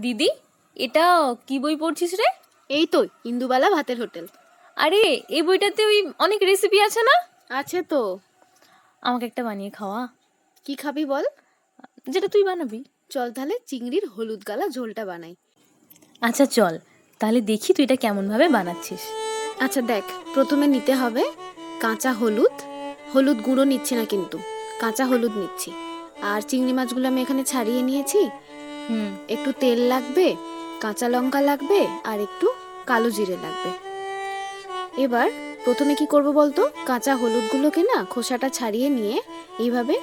দিদি এটা কি বই পড়ছিস রে? এই তো ইন্দুবালা ভাতের হোটেল। আরে এই বইটাতে ওই অনেক রেসিপি আছে না? আছে তো। আমাকে একটা বানিয়ে খাওয়া। কি খাবি বল? যেটা তুই বানাবি। চল তাহলে চিংড়ির হলুদ গালা ঝোলটা বানাই। আচ্ছা চল। তাহলে দেখি তুই এটা কেমনভাবে বানাচ্ছিস। আচ্ছা দেখ প্রথমে নিতে হবে কাঁচা হলুদ। হলুদ গুঁড়ো নিচ্ছি না কিন্তু কাঁচা হলুদ নিচ্ছি। আর চিংড়ি মাছগুলো আমি এখানে ছাড়িয়ে নিয়েছি। হুম একটু তেল লাগবে কাঁচা লঙ্কা লাগবে আর একটু কালো জিরে লাগবে। এবার প্রথমে কি করব বলতো? কাঁচা হলুদগুলোকে না খোসাটা ছাড়িয়ে নিয়ে এইভাবে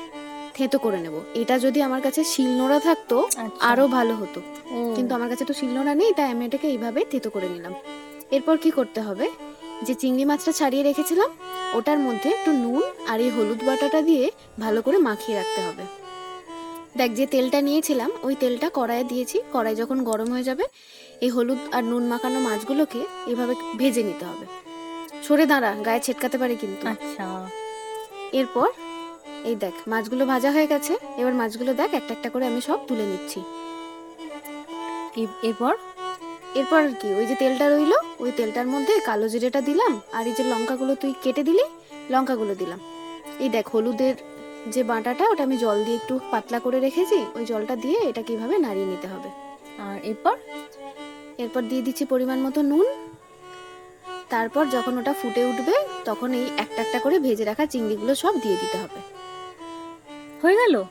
থেঁতো করে নেব। এটা যদি আমার কাছে শিলনোড়া থাকতো আচ্ছা। আরও ভালো হতো। কিন্তু আমার কাছে তো শিলনোড়া নেই তাই আমি এটাকে এইভাবে থেতো করে নিলাম। এরপর কি করতে হবে? যে চিংড়ি মাছটা ছাড়িয়ে রেখেছিলাম ওটার মধ্যে একটু নুন আর এই হলুদ বাটাটা দিয়ে ভালো করে মাখিয়ে রাখতে হবে। দেখ যে তেলটা নিয়েছিলাম ওই তেলটা কড়াইয়ে দিয়েছি। কড়াই যখন গরম হয়ে যাবে এই হলুদ আর নুন মাখানো মাছগুলোকে এভাবে ভেজে নিতে হবে। সরে দাঁড়া গায়ে ছেটকাতে পারে কিন্তু। আচ্ছা। এরপর এই দেখ মাছগুলো ভাজা হয়ে গেছে। এবার মাছগুলো দেখ একটা একটা করে আমি সব তুলে নিচ্ছি। এরপর? এরপর কি ওই যে তেলটা রইল ওই তেলটার মধ্যে কালো জিরেটা দিলাম আর এই যে লঙ্কাগুলো তুই কেটে দিলি লঙ্কাগুলো দিলাম। এই দেখ হলুদের যে বাটাটা ওটা আমি জল দিয়ে একটু পাতলা করে রেখেছি ওই জলটা দিয়ে এটা কীভাবে নাড়িয়ে নিতে হবে। আর এরপর? এরপর দিয়ে দিচ্ছি পরিমাণ মতো নুন। তারপর যখন ওটা ফুটে উঠবে তখন এই একটা একটা করে ভেজে রাখা চিংড়িগুলো সব দিয়ে দিতে হবে। হয়ে গেল?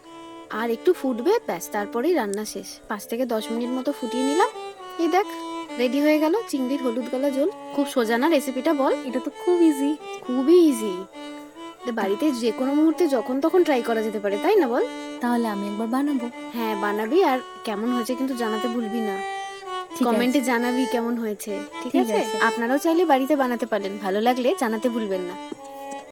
আর একটু ফুটবে ব্যাস তারপরেই রান্না শেষ। পাঁচ থেকে দশ মিনিট মতো ফুটিয়ে নিলাম। এই দেখ রেডি হয়ে গেল চিংড়ির হলুদ গলা ঝোল। খুব সোজা না রেসিপিটা বল। এটা তো খুব ইজি খুবই ইজি বাড়িতে যে কোনো মুহূর্তে যখন তখন ট্রাই করা যেতে পারে তাই না বল? তাহলে আমি একবার বানাবো। হ্যাঁ বানাবি আর কেমন হয়েছে কিন্তু জানাতে ভুলবি না। কমেন্টে জানাবি কেমন হয়েছে ঠিক আছে। আপনারাও চাইলে বাড়িতে বানাতে পারেন ভালো লাগলে জানাতে ভুলবেন না।